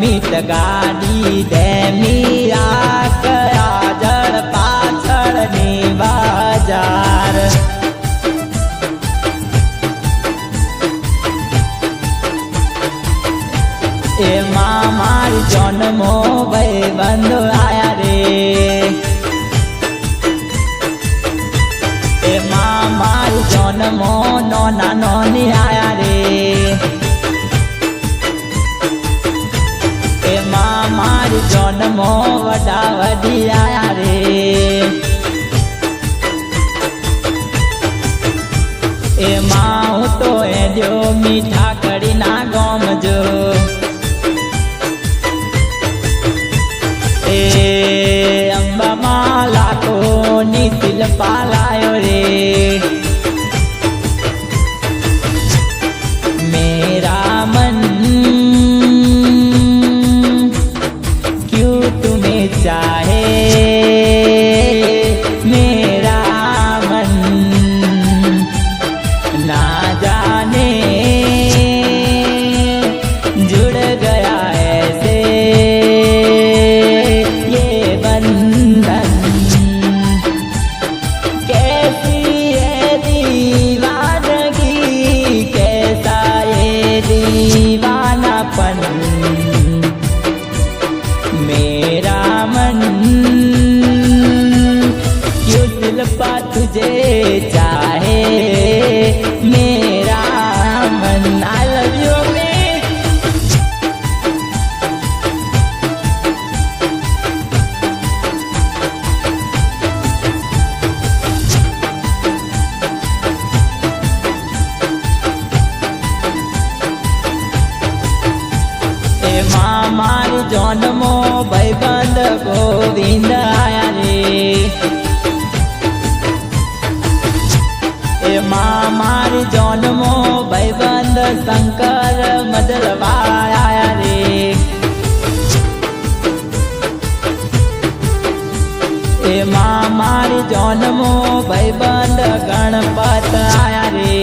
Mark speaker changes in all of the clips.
Speaker 1: અમિત ગાડી દેમી આગળ પાછળની બજાર એમાં મારી જન્મો ભાઈ બંધો જન્મો વડા વડી આયા રે. એમાં હું તો એ જો મીઠા મારી જન્મો ભાઈબંધ ગોવિંદ આયા રે શંકર મદલવાયા રે એમાં મારી જન્મો ભાઈબંધ ગણપત આયા રે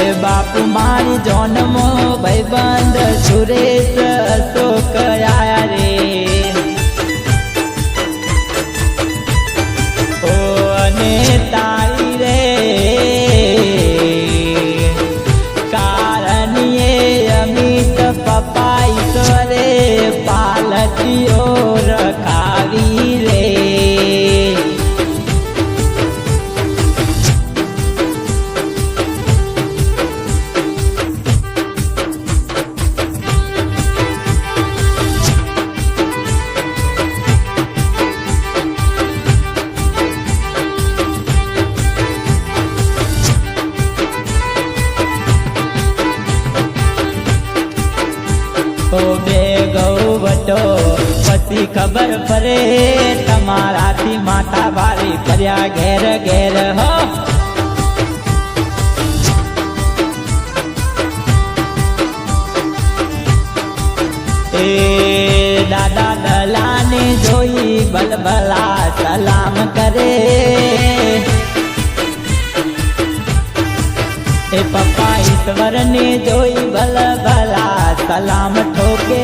Speaker 1: એ બાપુ મારી જન્મો ભાઈબંધ સુરેશ અશોક કરે પાલતીઓ બે ગૌ વટો પછી ખબર પડે, તમારાથી માથા વાળી કર્યા ઘેર ઘેર, હો. એ દાદા દલાને જોઈ બલબલા સલામ કરે. એ પપ્પા ઈશ્વરને જોઈ ભલ ભલા સલામ ઠોકે.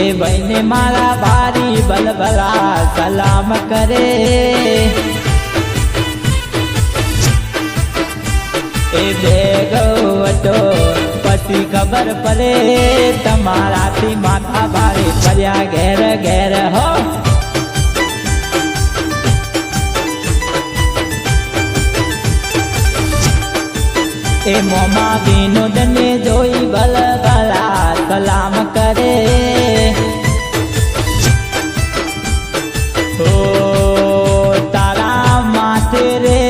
Speaker 1: એ બહેને મારા ભારી ભલ ભલા સલામ કરે. એ બે ગૌવટો પછી ખબર પડે, તમારાથી માથા ભારે ફર્યા ઘેર ઘેર હો. એ મોમાં વિનોદને જોઈ ભલ ભલા સલામ કરે. ઓ તારા માથે રે.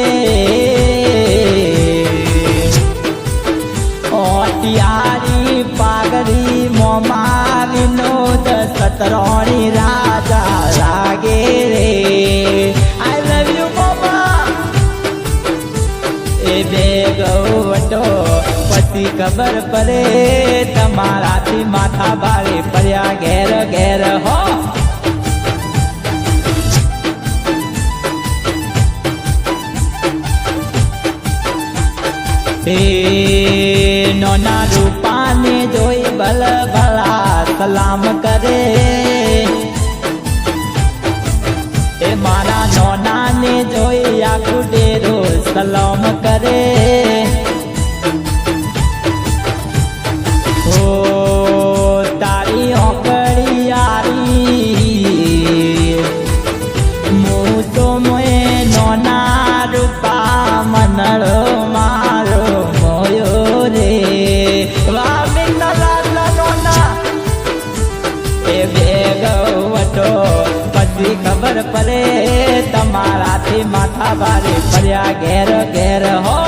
Speaker 1: ઓટિયારી પાઘડી મોમાં વિનોદ સતરો ખબર પડે તમારાથી માથા બારે પર્યા ઘેર ઘેર હો. નોના રૂપાને જોઈ ભલ ભલા સલામત પરે તમારાથી માથા ભારે ફર્યા ઘેર ઘેર હો.